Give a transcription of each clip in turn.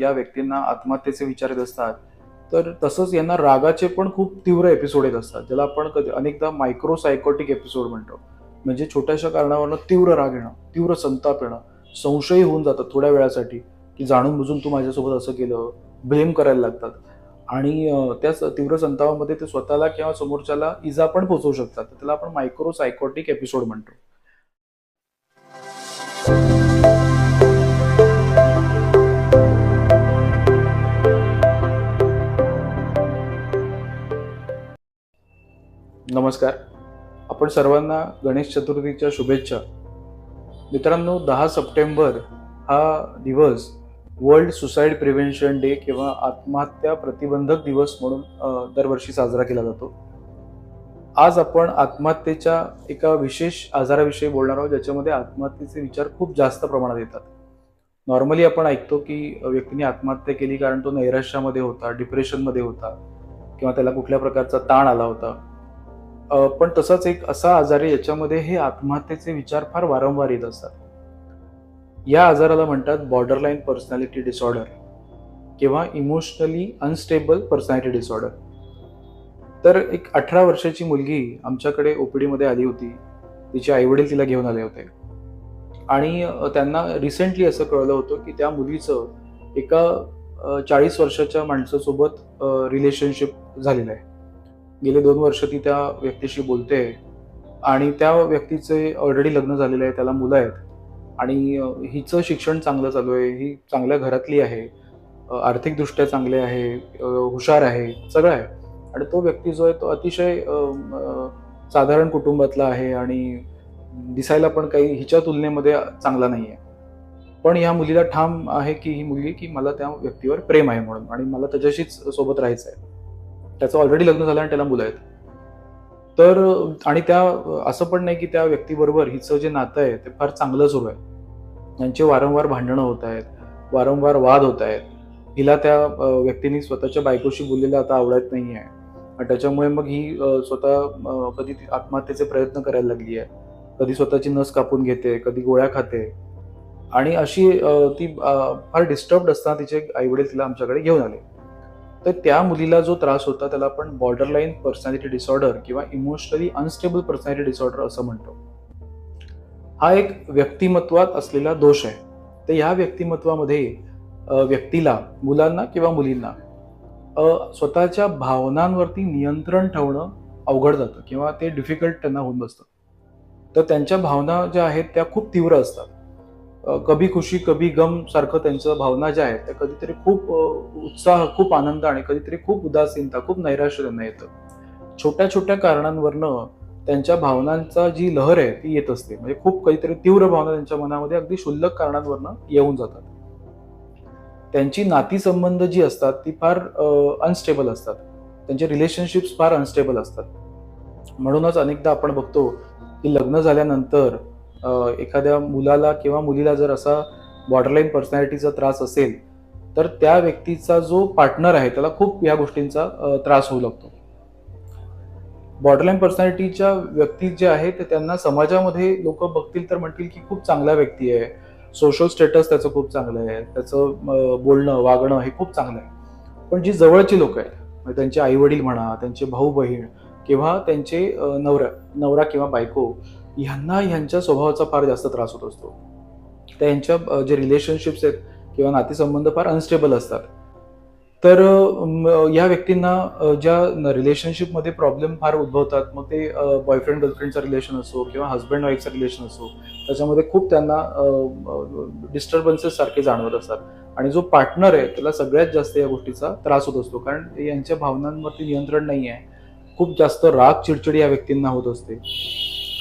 या व्यक्तींना आत्महत्येचे विचार येत असतात. तर तसंच यांना रागाचे पण खूप तीव्र एपिसोड येत असतात. ज्याला आपण कधी अनेकदा मायक्रोसायकोटिक एपिसोड म्हणतो. म्हणजे छोट्याशा कारणावरनं तीव्र राग येणं तीव्र संताप येणं संशयी होऊन जातात थोड्या वेळासाठी की जाणून बुजून तू माझ्यासोबत असं केलं ब्लेम करायला लागतात. आणि त्या त्याच तीव्र संतापामध्ये ते स्वतःला किंवा समोरच्याला इजा पण पोहोचवू शकतात. तर त्याला आपण मायक्रोसायकोटिक एपिसोड म्हणतो. नमस्कार. आपण सर्वांना गणेश चतुर्थीच्या शुभेच्छा. मित्रांनो दहा सप्टेंबर हा दिवस वर्ल्ड सुसाईड प्रिव्हेन्शन डे किंवा आत्महत्या प्रतिबंधक दिवस म्हणून दरवर्षी साजरा केला जातो. आज आपण आत्महत्येच्या एका विशेष आजाराविषयी बोलणार आहोत ज्याच्यामध्ये आत्महत्येचे विचार खूप जास्त प्रमाणात येतात. नॉर्मली आपण ऐकतो की व्यक्तीने आत्महत्या केली कारण तो नैराश्यामध्ये होता डिप्रेशनमध्ये होता किंवा त्याला कुठल्या प्रकारचा ताण आला होता. पण तसाच एक असा आजार आहे याच्यामध्ये हे आत्महत्येचे विचार फार वारंवार येत असतात. या आजाराला म्हणतात बॉर्डरलाईन पर्सनॅलिटी डिसऑर्डर किंवा इमोशनली अनस्टेबल पर्सनॅलिटी डिसऑर्डर तर एक अठरा वर्षाची मुलगी आमच्याकडे ओपीडीमध्ये आली होती. तिचे आईवडील तिला घेऊन आले होते. आणि त्यांना रिसेंटली असं कळलं होतं की त्या मुलीचं एका चाळीस वर्षाच्या माणसासोबत रिलेशनशिप झालेलं आहे. गेले दोन वर्ष ती त्या व्यक्तीशी बोलते आणि त्या व्यक्तीचे ऑलरेडी लग्न झालेलं आहे त्याला मुलं आहेत. आणि हिचं शिक्षण चांगलं चालू आहे ही चांगल्या घरातली आहे आर्थिकदृष्ट्या चांगले आहे हुशार आहे सगळं आहे. आणि तो व्यक्ती जो आहे तो अतिशय साधारण कुटुंबातला आहे आणि दिसायला पण काही हिच्या तुलनेमध्ये चांगला नाही आहे पण ह्या मुलीला ठाम आहे की ही मुलगी की मला त्या व्यक्तीवर प्रेम आहे म्हणून आणि मला त्याच्याशीच सोबत राहायचं आहे त्याचं ऑलरेडी लग्न झालं आणि त्याला मुलं आहेत. तर आणि त्या असं पण नाही की त्या व्यक्तीबरोबर हिचं जे नातं आहे ते फार चांगलं सुरू आहे. त्यांचे वारंवार भांडणं होत आहेत वारंवार वाद होत आहेत. हिला त्या व्यक्तीने स्वतःच्या बायकोशी बोललेलं आता आवडत नाही आहे आणि त्याच्यामुळे मग ही स्वतः कधी ती आत्महत्येचे प्रयत्न करायला लागली आहे. कधी स्वतःची नस कापून घेते कधी गोळ्या खाते. आणि अशी ती फार डिस्टर्ब असताना तिचे आईवडील तिला आमच्याकडे घेऊन आले. तर त्या मुलीला जो त्रास होता त्याला आपण बॉर्डरलाईन पर्सनॅलिटी डिसऑर्डर किंवा इमोशनली अनस्टेबल पर्सनॅलिटी डिसऑर्डर असं म्हणतो. हा एक व्यक्तिमत्वात असलेला दोष आहे. तर ह्या व्यक्तिमत्वामध्ये व्यक्तीला मुलांना किंवा मुलींना स्वतःच्या भावनांवरती नियंत्रण ठेवणं अवघड जातं किंवा ते डिफिकल्ट त्यांना होऊन बसतं. तर त्यांच्या भावना ज्या आहेत त्या खूप तीव्र असतात. कभी खुशी कभी गम सारखं त्यांच्या भावना ज्या आहेत त्या कधीतरी खूप उत्साह खूप आनंद आणि कधीतरी खूप उदासीनता खूप नैराश्य त्यांना येतं. छोट्या छोट्या कारणांवरनं त्यांच्या भावनांचा जी लहर आहे ती येत असते. म्हणजे खूप काहीतरी तीव्र भावना त्यांच्या मनामध्ये अगदी क्षुल्लक कारणांवरनं येऊन जातात. त्यांची नातीसंबंध जी असतात ती फार अनस्टेबल असतात. त्यांचे रिलेशनशिप्स फार अनस्टेबल असतात. म्हणूनच अनेकदा आपण बघतो की लग्न झाल्यानंतर एखाद्या मुलाला किंवा मुलीला जर असा बॉर्डरलाईन पर्सनॅलिटीचा त्रास असेल तर त्या व्यक्तीचा जो पार्टनर आहे त्याला खूप या गोष्टींचा त्रास होऊ लागतो. बॉर्डरलाईन पर्सनॅलिटीच्या व्यक्ती जे आहेत ते त्यांना समाजामध्ये लोक बघतील तर म्हणतील की खूप चांगला व्यक्ती आहे. सोशल स्टेटस त्याचं खूप चांगलं आहे. त्याचं बोलणं वागणं हे खूप चांगलं आहे. पण जी जवळची लोक आहेत म्हणजे त्यांचे आई वडील म्हणा त्यांचे भाऊ बहीण किंवा त्यांचे नवरा नवरा किंवा बायको ह्यांना ह्यांच्या स्वभावाचा फार जास्त त्रास होत असतो. त्यांच्या जे रिलेशनशिप्स आहेत किंवा नातेसंबंध फार अनस्टेबल असतात. तर या व्यक्तींना ज्या रिलेशनशिपमध्ये प्रॉब्लेम फार उद्भवतात मग ते बॉयफ्रेंड गर्लफ्रेंडचं रिलेशन असो किंवा हस्बंड वाईफचं रिलेशन असो त्याच्यामध्ये खूप त्यांना डिस्टर्बन्सेस सारखे जाणवत असतात. आणि जो पार्टनर आहे त्याला सगळ्यात जास्त या गोष्टीचा त्रास होत असतो. कारण यांच्या भावनांवरती नियंत्रण नाही आहे खूप जास्त राग चिडचिडी या व्यक्तींना होत असते.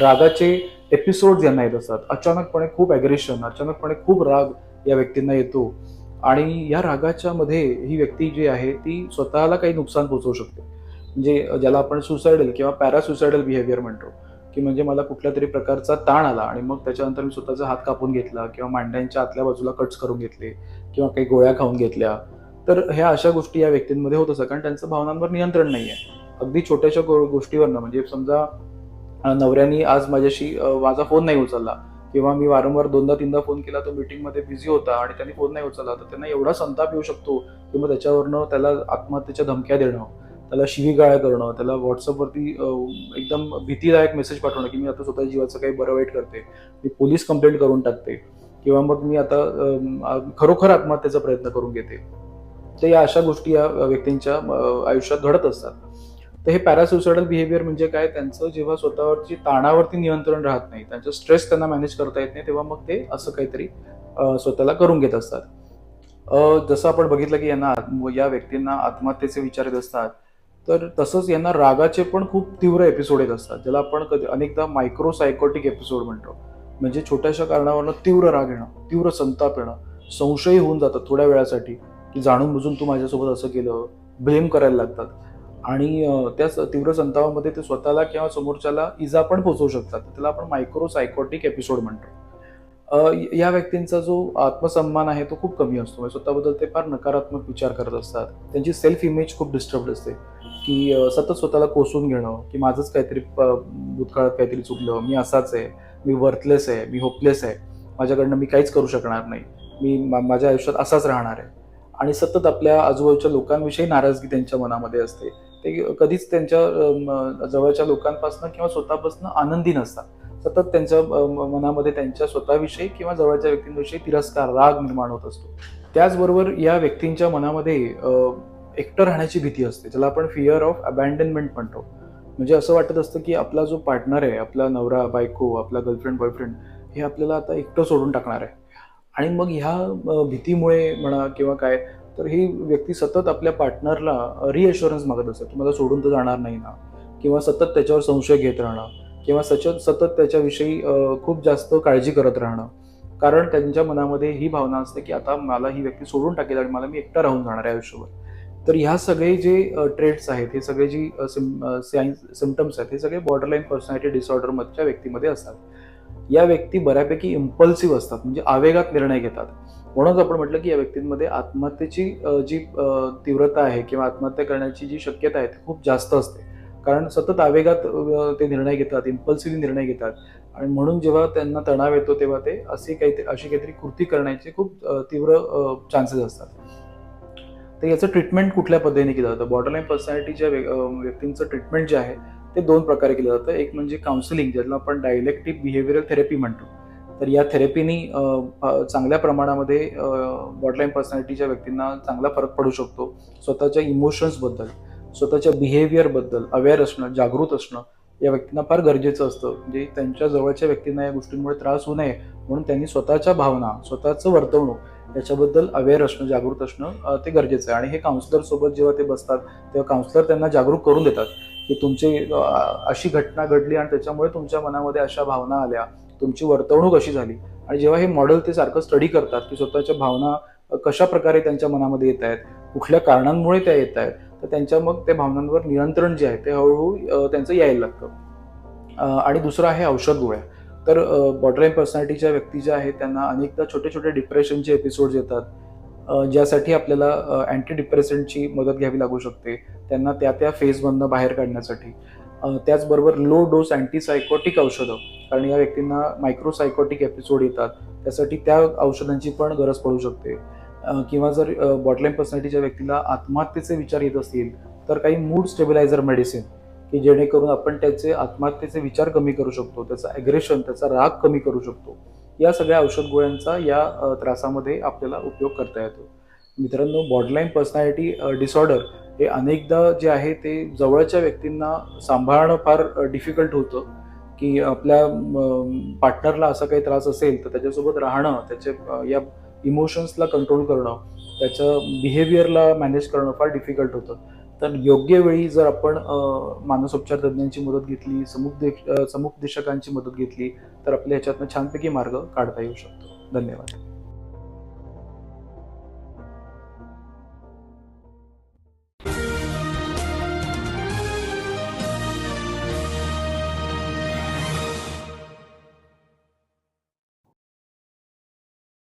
रागाचे एपिसोड यांना येत असतात. अचानकपणे खूप ॲग्रेशन अचानकपणे खूप राग या व्यक्तींना येतो. आणि या रागाच्या मध्ये ही व्यक्ती जी आहे ती स्वतःला काही नुकसान पोचवू शकते. म्हणजे ज्याला आपण सुसायडल किंवा पॅरासुसायडल बिहेवियर म्हणतो. की म्हणजे मला कुठल्या तरी प्रकारचा ताण आला आणि मग त्याच्यानंतर मी स्वतःचा हात कापून घेतला किंवा मांड्यांच्या आतल्या बाजूला कट्स करून घेतले किंवा काही गोळ्या खाऊन घेतल्या. तर ह्या अशा गोष्टी या व्यक्तींमध्ये होत असतात. कारण त्यांचं भावनांवर नियंत्रण नाही आहे अगदी छोट्याशा गो- गोष्टीवरनं म्हणजे समजा नवऱ्यानी आज माझ्याशी माझा फोन नाही उचलला. किंवा मी वारंवार दोनदा तीनदा फोन केला तो मीटिंगमध्ये बिझी होता आणि त्यांनी फोन नाही उचलला. तर त्यांना एवढा संताप येऊ शकतो की मग त्याच्यावरनं त्याला आत्महत्येच्या धमक्या देणं त्याला शिवीगाळ करणं त्याला व्हॉट्सअपवरती एकदम भीतीदायक मेसेज पाठवणं की मी आता स्वतः जीवाचं काही बरं वाईट करते. मी पोलीस कंप्लेंट करून टाकते. किंवा मग मी आता खरोखर आत्महत्येचा प्रयत्न करून घेते. तर या अशा गोष्टी या व्यक्तींच्या आयुष्यात घडत असतात. तर हे पॅरासुसायडल बिहेवियर म्हणजे काय? त्यांचं जेव्हा स्वतःवरची ताणावरती नियंत्रण राहत नाही त्यांचं स्ट्रेस त्यांना मॅनेज करता येत नाही तेव्हा मग ते असं काहीतरी स्वतःला करून घेत असतात. जसं आपण बघितलं की यांना आत्म- या व्यक्तींना आत्महत्येचे विचार येत असतात तर तसंच यांना रागाचे पण खूप तीव्र एपिसोड येत असतात ज्याला आपण कधी अनेकदा मायक्रोसायकोटिक एपिसोड म्हणतो. म्हणजे छोट्याशा कारणावरनं तीव्र राग येणं तीव्र संताप येणं संशयी होऊन जातात थोड्या वेळासाठी की जाणून बुजून तू माझ्यासोबत असं केलं ब्लेम करायला लागतात. आणि त्या तीव्र संतापामध्ये ते स्वतःला किंवा समोरच्याला इजा पण पोहोचवू शकतात. तर त्याला आपण मायक्रो सायकोटिक एपिसोड म्हणतो. या व्यक्तींचा जो आत्मसन्मान आहे तो खूप कमी असतो. म्हणजे स्वतःबद्दल ते फार नकारात्मक विचार करत असतात. त्यांची सेल्फ इमेज खूप डिस्टर्ब असते. की सतत स्वतःला कोसून घेणं की माझंच काहीतरी भूतकाळात काहीतरी चुकलं मी असाच आहे मी वर्थलेस आहे मी होपलेस आहे माझ्याकडनं मी काहीच करू शकणार नाही मी मा- माझ्या आयुष्यात असाच राहणार आहे. आणि सतत आपल्या आजूबाजूच्या लोकांविषयी नाराजगी त्यांच्या मनामध्ये असते. ते कधीच त्यांच्या जवळच्या लोकांपासून किंवा स्वतःपासून आनंदी नसतात. सतत त्यांच्या मनामध्ये त्यांच्या स्वतःविषयी किंवा जवळच्या व्यक्तींविषयी तिरस्कार राग निर्माण होत असतो. त्याचबरोबर या व्यक्तींच्या मनामध्ये एकटं राहण्याची भीती असते ज्याला आपण फिअर ऑफ अबँडनमेंट म्हणतो. म्हणजे असं वाटत असतं की आपला जो पार्टनर आहे आपला नवरा बायको आपला गर्लफ्रेंड बॉयफ्रेंड हे आपल्याला आता एकटं सोडून टाकणार आहे. आणि मग ह्या भीतीमुळे म्हणा किंवा काय तर ही व्यक्ती सतत आपल्या पार्टनरला रिअश्युरन्स मागत असते. तुम्हाला सोडून तर जाणार नाही ना. किंवा सतत त्याच्यावर संशय घेत राहणं. किंवा सतत सतत त्याच्याविषयी खूप जास्त काळजी करत राहणं. कारण त्यांच्या मनामध्ये ही भावना असते की आता मला ही व्यक्ती सोडून टाकेल आणि मला मी एकटा राहून जाणार आहे आयुष्यभर. तर ह्या सगळे जे ट्रेड्स आहेत हे सगळे जी सिम सिम्टम्स आहेत हे सगळे बॉर्डरलाईन पर्सनॅलिटी डिसऑर्डरमधच्या व्यक्तीमध्ये असतात. या व्यक्ती बऱ्यापैकी इम्पल्सिव्ह असतात म्हणजे आवेगात निर्णय घेतात. म्हणूनच आपण म्हटलं की या व्यक्तींमध्ये आत्महत्येची जी तीव्रता आहे किंवा आत्महत्या करण्याची जी शक्यता आहे ती खूप जास्त असते. कारण सतत आवेगात ते निर्णय घेतात इम्पल्सिव्ह निर्णय घेतात. आणि म्हणून जेव्हा त्यांना तणाव येतो तेव्हा ते असे काहीतरी अशी काहीतरी कृती करण्याचे खूप तीव्र चान्सेस असतात. तर याचं ट्रीटमेंट कुठल्या पद्धतीने केलं जातं? बॉर्डरलाईन पर्सनॅलिटीच्या व्यक्तींचं ट्रीटमेंट जे आहे ते दोन प्रकारे केलं जातं. एक म्हणजे काउन्सिलिंग ज्याला आपण डायलेक्टिव्ह बिहेवियरल थेरपी म्हणतो. तर या थेरपीनी चांगल्या प्रमाणामध्ये बॉडलाईन पर्सनॅलिटीच्या व्यक्तींना चांगला फरक पडू शकतो. स्वतःच्या इमोशन्सबद्दल स्वतःच्या बिहेवियरबद्दल अवेअर असणं जागृत असणं या व्यक्तींना फार गरजेचं असतं. म्हणजे त्यांच्या जवळच्या व्यक्तींना या गोष्टींमुळे त्रास होऊ नये म्हणून त्यांनी स्वतःच्या भावना स्वतःचं वर्तवणूक याच्याबद्दल अवेअर असणं जागृत असणं ते गरजेचं आहे. आणि हे काउन्सिलर सोबत जेव्हा ते बसतात तेव्हा काउन्सिलर त्यांना जागरूक करून देतात. की तुमची अशी घटना घडली आणि त्याच्यामुळे तुमच्या मनामध्ये अशा भावना आल्या. तुमची वर्तवणूक अशी झाली. आणि जेव्हा हे मॉडेल ते सारखं स्टडी करतात की स्वतःच्या भावना कशा प्रकारे त्यांच्या मनामध्ये येत आहेत कुठल्या कारणांमुळे त्या येत आहेत तर त्यांच्या मग त्या भावनांवर नियंत्रण जे आहे ते हळूहळू त्यांचं यायला लागतं. आणि दुसरं आहे औषध गोळ्या. तर बॉर्डरलाईन पर्सनॅलिटीच्या व्यक्ती ज्या आहेत त्यांना अनेकदा छोटे छोटे डिप्रेशनचे एपिसोड्स येतात. ज्यासाठी आपल्याला अँटी डिप्रेसंटची मदत घ्यावी लागू शकते. त्यांना त्या त्या फेजमधनं बाहेर काढण्यासाठी. त्याचबरोबर लो डोस अँटीसायकोटिक औषधं. कारण या व्यक्तींना मायक्रोसायकोटिक एपिसोड येतात. त्यासाठी त्या औषधांची पण गरज पडू शकते. किंवा जर बॉटलाईन पर्सनॅलिटीच्या व्यक्तीला आत्महत्येचे विचार येत असतील तर काही मूड स्टेबिलायझर मेडिसिन की जेणेकरून आपण त्याचे आत्महत्येचे विचार कमी करू शकतो. त्याचं ॲग्रेशन त्याचा राग कमी करू शकतो. या सगळ्या औषध गोळ्यांचा या त्रासामध्ये आपल्याला उपयोग करता येतो. मित्रांनो बॉडलाईन पर्सनॅलिटी डिसऑर्डर हे अनेकदा जे आहे ते जवळच्या व्यक्तींना सांभाळणं फार डिफिकल्ट होतं. की आपल्या पार्टनरला असा काही त्रास असेल तर त्याच्यासोबत राहणं त्याचे या इमोशन्सला कंट्रोल करणं त्याच्या बिहेवियरला मॅनेज करणं फार डिफिकल्ट होतं. तर योग्य वेळी जर आपण मानसोपचार तज्ज्ञांची मदत घेतली समुपदेश समुपदेशकांची मदत घेतली तर आपल्या ह्याच्यातनं छानपैकी मार्ग काढता येऊ शकतो. धन्यवाद.